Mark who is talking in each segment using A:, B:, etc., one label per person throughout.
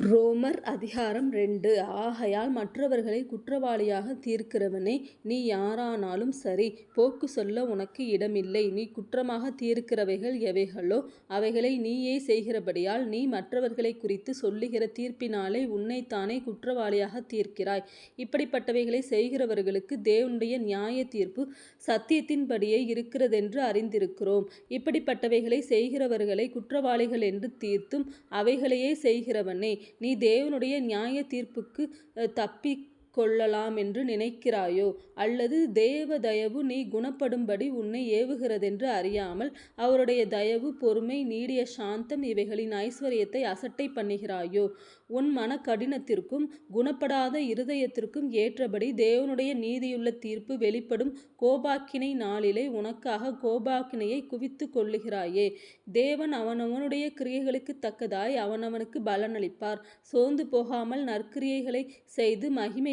A: ரோமர் அதிகாரம் ரெண்டு ஆகையால் மற்றவர்களை குற்றவாளியாக தீர்க்கிறவனே நீ யாரானாலும் சரி போக்கு சொல்ல உனக்கு இடமில்லை நீ குற்றமாகத் தீர்க்கிறவைகள் எவைகளோ அவைகளை நீயே செய்கிறபடியால் நீ மற்றவர்களை குறித்து சொல்லுகிற தீர்ப்பினாலே உன்னைத்தானே குற்றவாளியாக தீர்க்கிறாய். இப்படிப்பட்டவைகளை செய்கிறவர்களுக்கு தேவனுடைய நியாயத்தீர்ப்பு சத்தியத்தின்படியே இருக்கிறதென்று அறிந்திருக்கிறோம். இப்படிப்பட்டவைகளை செய்கிறவர்களை குற்றவாளிகள் என்று தீர்த்தும் அவைகளையே செய்கிறவனே நீ தேவனுடைய நியாய தீர்ப்புக்கு தப்பி கொள்ளலாம் என்று நினைக்கிறாயோ? அல்லது தேவ தயவு நீ குணப்படும்படி உன்னை ஏவுகிறதென்று அறியாமல் அவருடைய தயவு பொறுமை நீடிய சாந்தம் இவைகளின் ஐஸ்வர்யத்தை அசட்டை பண்ணுகிறாயோ உன் மன கடினத்திற்கும் குணப்படாத இருதயத்திற்கும் ஏற்றபடி தேவனுடைய நீதியுள்ள தீர்ப்பு வெளிப்படும் கோபாக்கினை நாளிலே உனக்காக கோபாக்கினையை குவித்துக் கொள்ளுகிறாயே. தேவன் அவனவனுடைய கிரியைகளுக்குத் தக்கதாய் அவனவனுக்கு பலனளிப்பார். சோர்ந்து போகாமல் நற்கிரியைகளை செய்து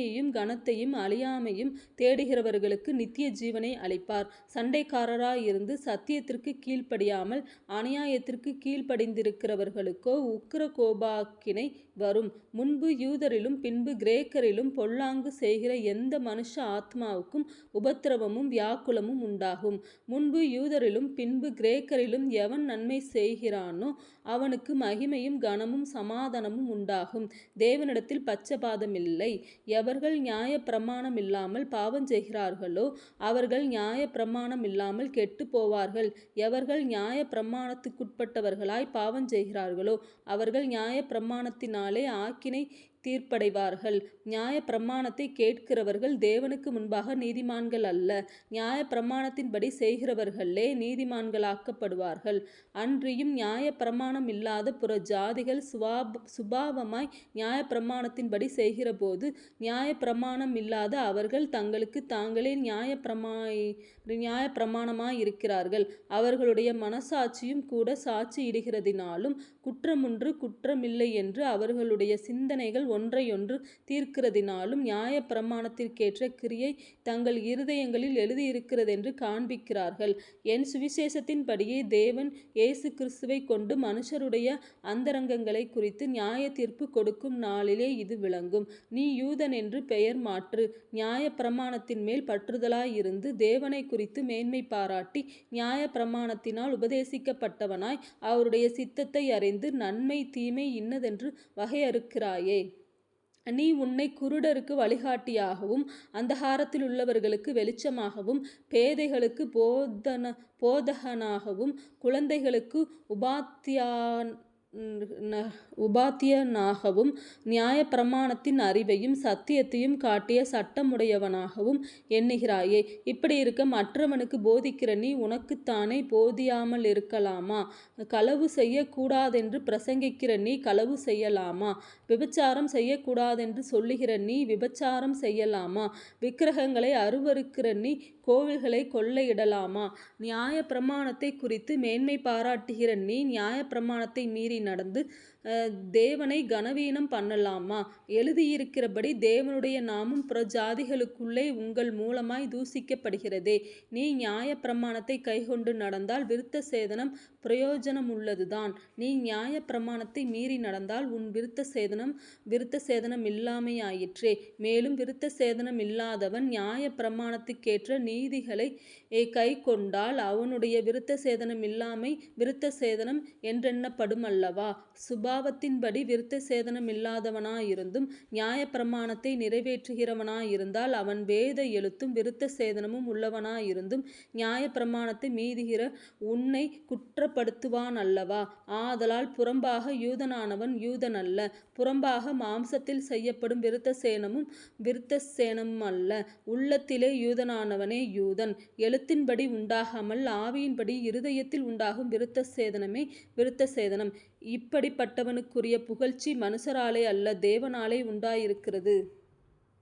A: நீதியையும் கனத்தையும் அழியாமையும் தேடுகிறவர்களுக்கு நித்திய ஜீவனை அளிப்பார். சண்டைக்காரராயிருந்து சத்தியத்திற்கு கீழ்ப்படியாமல் அநியாயத்திற்கு கீழ்ப்படிந்திருக்கிறவர்களுக்கோ உக்கிர கோபாக்கினை வரும். முன்பு யூதரிலும் பின்பு கிரேக்கரிலும் பொல்லாங்கு செய்கிற எந்த மனுஷ ஆத்மாவுக்கும் உபத்திரவமும் வியாக்குலமும் உண்டாகும். முன்பு யூதரிலும் பின்பு கிரேக்கரிலும் எவன் நன்மை செய்கிறானோ அவனுக்கு மகிமையும் கனமும் சமாதானமும் உண்டாகும். தேவனிடத்தில் பச்சபாதமில்லை எவர் எவர்கள் பாவம் செய்கிறார்களோ அவர்கள் நியாயப்பிரமாணமில்லாமல் கெட்டுப் போவார்கள். எவர்கள் நியாயப்பிரமாணத்துக்குட்பட்டவர்களாய் பாவம் செய்கிறார்களோ அவர்கள் நியாயப்பிரமாணத்தினாலே ஆக்கினை தீர்ப்படைவார்கள். நியாய பிரமாணத்தை கேட்கிறவர்கள் தேவனுக்கு முன்பாக நீதிமான்கள் அல்ல நியாய பிரமாணத்தின்படி செய்கிறவர்களே நீதிமான்களாக்கப்படுவார்கள். அன்றியும் நியாய பிரமாணம் இல்லாத புற ஜாதிகள் புறஜாதிகள் சுபாவமாய் நியாய பிரமாணத்தின்படி செய்கிறபோது இல்லாத அவர்கள் தங்களுக்கு தாங்களே நியாய பிரமா நியாய பிரமாணமாய் இருக்கிறார்கள் அவர்களுடைய மனச்சாட்சியும் கூடச் சாட்சியிடுகிறதினாலும் குற்றமில்லை என்று அவர்களுடைய சிந்தனைகள் ஒன்றையொன்று தீர்க்கிறதினாலும் நியாயப்பிரமாணத்திற்கேற்ற கிரியை தங்கள் இருதயங்களில் எழுதியிருக்கிறதென்று காண்பிக்கிறார்கள். என் சுவிசேஷத்தின்படியே தேவன் இயேசு கிறிஸ்துவைக் கொண்டு மனுஷருடைய அந்தரங்கங்களைக் குறித்து நியாயத்தீர்ப்புக் கொடுக்கும் நாளிலே இது விளங்கும். நீ யூதன் என்று பெயர் மாற்று. நியாயப்பிரமாணத்தின்மேல் பற்றுதலாயிருந்து தேவனை குறித்து மேன்மை பாராட்டி நியாயப்பிரமாணத்தினால் உபதேசிக்கப்பட்டவனாய் அவருடைய சித்தத்தை அறிந்து நன்மை தீமை இன்னதென்று வகையறுக்கிறாயே. நீ உன்னை குருடருக்கு வழிகாட்டியாகவும் அந்தகாரத்தில் உள்ளவர்களுக்கு வெளிச்சமாகவும் பேதைகளுக்கு போதன போதகனாகவும் குழந்தைகளுக்கு உபாத்தியான் உபாத்தியனாகவும் நியாயப்பிரமாணத்தின் அறிவையும் சத்தியத்தையும் காட்டிய சட்டமுடையவனாகவும் எண்ணுகிறாயே. இப்படி இருக்க மற்றவனுக்கு போதிக்கிற நீ உனக்குத்தானே போதியாமலிருக்கலாமா? களவு செய்யக்கூடாதென்று பிரசங்கிக்கிற நீ களவு செய்யலாமா? விபச்சாரம் செய்யக்கூடாதென்று சொல்லுகிற நீ விபச்சாரம் செய்யலாமா? விக்கிரகங்களை அருவருக்கிற நீ கோவில்களை கொள்ளையிடலாமா? நியாயப்பிரமாணத்தைக் குறித்து மேன்மை பாராட்டுகிற நீ நியாயப்பிரமாணத்தை மீறி நடந்து தேவனை கனவீனம் பண்ணலாமா? எழுதியிருக்கிறபடி தேவனுடைய நாமம் புறஜாதிகளுக்குள்ளே உங்கள் மூலமாய் தூசிக்கப்படுகிறதே நீ நியாய பிரமாணத்தை கைகொண்டு நடந்தால் விருத்த சேதனம் பிரயோஜனமுள்ளதுதான். நீ நியாயப்பிரமாணத்தை மீறி நடந்தால் உன் விருத்த சேதனம் விருத்த சேதனம் இல்லாமையாயிற்றே மேலும் விருத்த சேதனம் இல்லாதவன் நியாயப்பிரமாணத்துக்கேற்ற நீதிகளைக் கைக்கொண்டால் அவனுடைய விருத்த சேதனமில்லாமை விருத்த சேதனம் என்றெண்ணப்படுமல்லவா? சுபாவத்தின்படி விருத்த விருத்தசேதனமில்லாதவனாயிருந்தும் நியாயப்பிரமாணத்தை நிறைவேற்றுகிறவனாயிருந்தால் அவன் வேத எழுத்தும் விருத்த சேதனமும் உள்ளவனாயிருந்தும் நியாயப்பிரமாணத்தை உன்னை குற்றப்படுத்துவான் அல்லவா ஆதலால் புறம்பாக யூதனானவன் யூதனல்ல புறம்பாக மாம்சத்தில் செய்யப்படும் விருத்த சேனமும் விருத்த சேனமும் அல்ல உள்ளத்திலே யூதனானவனே யூதன். எழுத்தின்படி உண்டாகாமல் ஆவியின்படி இருதயத்தில் உண்டாகும் விருத்த சேதனமே விருத்த சேதனம். இப்படிப்பட்டவனுக்குரிய புகழ்ச்சி மனுஷராலே அல்ல தேவனாலே உண்டாயிருக்கிறது.